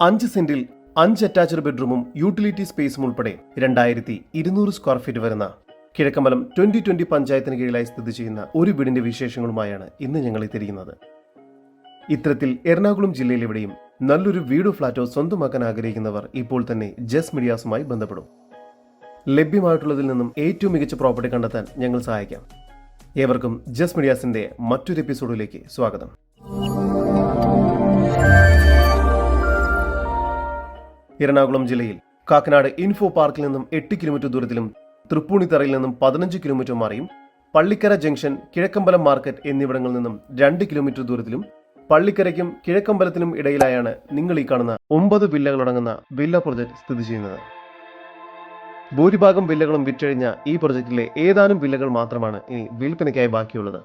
അഞ്ച് സെന്റിൽ അഞ്ച് അറ്റാച്ച്ഡ് ബെഡ്റൂമും യൂട്ടിലിറ്റി സ്പേസും ഉൾപ്പെടെ രണ്ടായിരത്തി ഇരുന്നൂറ് സ്ക്വയർ ഫീറ്റ് വരുന്ന കിഴക്കമ്പലം ട്വന്റി ട്വന്റി പഞ്ചായത്തിന് കീഴിലായി സ്ഥിതി ചെയ്യുന്ന ഒരു വീടിന്റെ വിശേഷങ്ങളുമായാണ് ഇന്ന് ഞങ്ങൾ എത്തിയിരിക്കുന്നത് ഇത്തരത്തിൽ എറണാകുളം ജില്ലയിലെവിടെയും നല്ലൊരു വീടോ ഫ്ളാറ്റോ സ്വന്തമാക്കാൻ ആഗ്രഹിക്കുന്നവർ ഇപ്പോൾ തന്നെ ജസ് മീഡിയാസുമായി ബന്ധപ്പെടും. ലഭ്യമായിട്ടുള്ളതിൽ നിന്നും ഏറ്റവും മികച്ച പ്രോപ്പർട്ടി കണ്ടെത്താൻ ഞങ്ങൾ സഹായിക്കാം. ഏവർക്കും ജസ് മീഡിയാസിന്റെ മറ്റൊരു എപ്പിസോഡിലേക്ക് സ്വാഗതം. എറണാകുളം ജില്ലയിൽ. കാക്കനാട് ഇൻഫോ പാർക്കിൽ നിന്നും എട്ട് കിലോമീറ്റർ ദൂരത്തിലും തൃപ്പൂണിത്തറയിൽ നിന്നും പതിനഞ്ച് കിലോമീറ്റർ മാറിയും പള്ളിക്കര ജംഗ്ഷൻ കിഴക്കമ്പലം മാർക്കറ്റ് എന്നിവിടങ്ങളിൽ നിന്നും രണ്ട് കിലോമീറ്റർ ദൂരത്തിലും പള്ളിക്കരയ്ക്കും കിഴക്കമ്പലത്തിനും ഇടയിലായാണ് നിങ്ങൾ ഈ കാണുന്ന ഒമ്പത് വില്ലകളടങ്ങുന്ന വില്ല പ്രൊജക്ട് സ്ഥിതി ചെയ്യുന്നത്. ഭൂരിഭാഗം വില്ലകളും വിറ്റഴിഞ്ഞ ഈ പ്രൊജക്റ്റിലെ ഏതാനും വില്ലകൾ മാത്രമാണ് ഇനി വിൽപ്പനയ്ക്കായി ബാക്കിയുള്ളത്.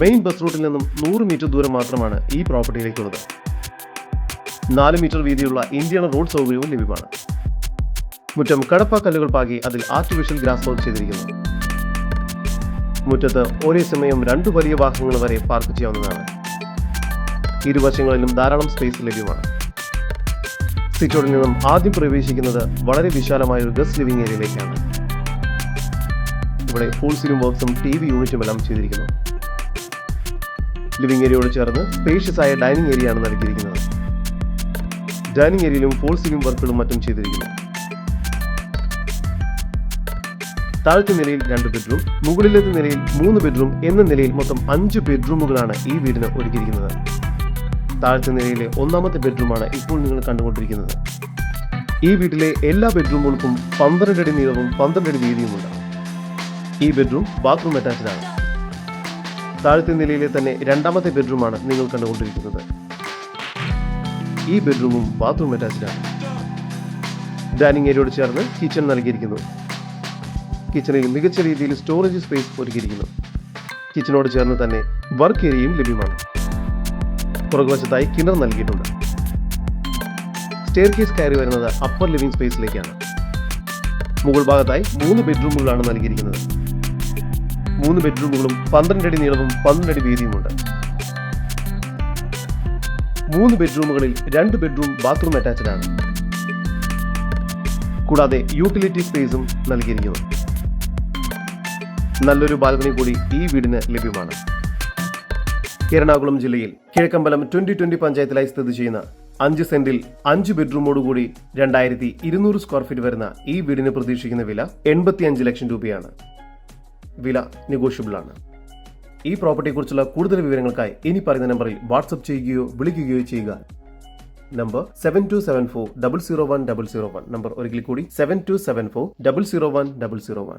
മെയിൻ ബസ് റൂട്ടിൽ നിന്നും നൂറ് മീറ്റർ ദൂരം മാത്രമാണ് ഈ പ്രോപ്പർട്ടിയിലേക്കുള്ളത് നാല് മീറ്റർ വീതിയുള്ള ഇന്ത്യൻ റോഡ് സൗകര്യവും ലഭ്യമാണ്. മുറ്റം കടപ്പ കല്ലുകൾ പാകി അതിൽ ആർട്ടിഫിഷ്യൽ ഗ്രാസ് ഹോൾ ചെയ്തിരിക്കുന്നു. മുറ്റത്ത് ഒരേ സമയം രണ്ട് വലിയ വാഹനങ്ങൾ വരെ പാർക്ക് ചെയ്യാവുന്നതാണ്. ഇരുവശങ്ങളിലും ധാരാളം സ്പേസ് ലഭ്യമാണ്. സിറ്റോഡിൽ നിന്നും ആദ്യം പ്രവേശിക്കുന്നത് വളരെ വിശാലമായ ഒരു ഗസ്റ്റ് ലിവിംഗ് ഏരിയയിലേക്കാണ് ഇവിടെ ഫുൾ സിലും വർക്ക്സും ടി വി യൂണിറ്റും എല്ലാം ചെയ്തിരിക്കുന്നു. ലിവിംഗ് ഏരിയയോട് ചേർന്ന് സ്പേഷ്യസ് ആയ ഡൈനിങ് ഏരിയയാണ് നൽകിയിരിക്കുന്നത്. ഡൈനിങ് ഏരിയയിലും ഫോൾ സീലിംഗ് വർക്കുകളും മറ്റും ചെയ്തിരിക്കുന്നു. താഴത്തെ നിലയിൽ രണ്ട് ബെഡ്റൂം മുകളിലത്തെ നിലയിൽ മൂന്ന് ബെഡ്റൂം എന്ന നിലയിൽ മൊത്തം അഞ്ച് ബെഡ്റൂമുകളാണ് ഈ വീടിന് ഒരുക്കിയിരിക്കുന്നത്. താഴത്തെ നിലയിലെ ഒന്നാമത്തെ ബെഡ്റൂമാണ് ഇപ്പോൾ നിങ്ങൾ കണ്ടുകൊണ്ടിരിക്കുന്നത്. ഈ വീട്ടിലെ എല്ലാ ബെഡ്റൂമുകൾക്കും പന്ത്രണ്ട് അടി നീളവും പന്ത്രണ്ട് അടി വീതിയുമുണ്ട്. ഈ ബെഡ്റൂം ബാത്റൂം അറ്റാച്ച്ഡ് ആണ്. താഴത്തെ നിലയിലെ തന്നെ രണ്ടാമത്തെ ബെഡ്റൂമാണ് നിങ്ങൾ കണ്ടുകൊണ്ടിരിക്കുന്നത്. ഈ ബെഡ്റൂമും ബാത്റൂം അറ്റാച്ച്ഡാണ് ഡൈനിങ് ഏരിയയോട് ചേർന്ന് കിച്ചൺ നൽകിയിരിക്കുന്നു. കിച്ചണിൽ മികച്ച രീതിയിൽ സ്റ്റോറേജ് സ്പേസ് ഒരുക്കിയിരിക്കുന്നു. കിച്ചണോട് ചേർന്ന് തന്നെ വർക്ക് ഏരിയയും ലഭ്യമാണ്. പുറകുവശത്തായി കിണർ നൽകിയിട്ടുണ്ട്. സ്റ്റെയർ കേസ് കയറി വരുന്നത് അപ്പർ ലിവിംഗ് സ്പേസിലേക്കാണ് മുകൾ ഭാഗത്തായി മൂന്ന് ബെഡ്റൂമുകളാണ് നൽകിയിരിക്കുന്നത്. മൂന്ന് ബെഡ്റൂമുകളും പന്ത്രണ്ട് അടി നീളവും പന്ത്രണ്ട് അടി വീതിയുമുണ്ട്. മൂന്ന് ബെഡ്റൂമുകളിൽ രണ്ട് ബെഡ്റൂം ബാത്റൂം അറ്റാച്ച്ഡ് ആണ്. കൂടാതെ യൂട്ടിലിറ്റി സ്പേസും നൽകിയിരിക്കുന്നു. നല്ലൊരു ബാൽക്കണി കൂടി ഈ വീടിന് ലഭ്യമാണ്. എറണാകുളം ജില്ലയിൽ കിഴക്കമ്പലം ട്വന്റി ട്വന്റി പഞ്ചായത്തിലായി സ്ഥിതി ചെയ്യുന്ന അഞ്ച് സെന്റിൽ അഞ്ച് ബെഡ്റൂമോടുകൂടി രണ്ടായിരത്തി ഇരുന്നൂറ് സ്ക്വയർ ഫീറ്റ് വരുന്ന ഈ വീടിന് പ്രതീക്ഷിക്കുന്ന വില എൺപത്തിയഞ്ച് ലക്ഷം രൂപയാണ്. വില നെഗോഷ്യബിൾ ആണ് ഈ പ്രോപ്പർട്ടിയെക്കുറിച്ചുള്ള കൂടുതൽ വിവരങ്ങൾക്കായി ഇനി പറയുന്ന നമ്പറിൽ വാട്സപ്പ് ചെയ്യുകയോ വിളിക്കുകയോ ചെയ്യുക. Number seven two seven four double zero one double zero one number ഒരിക്കൽ കൂടി seven two seven four double zero one double zero one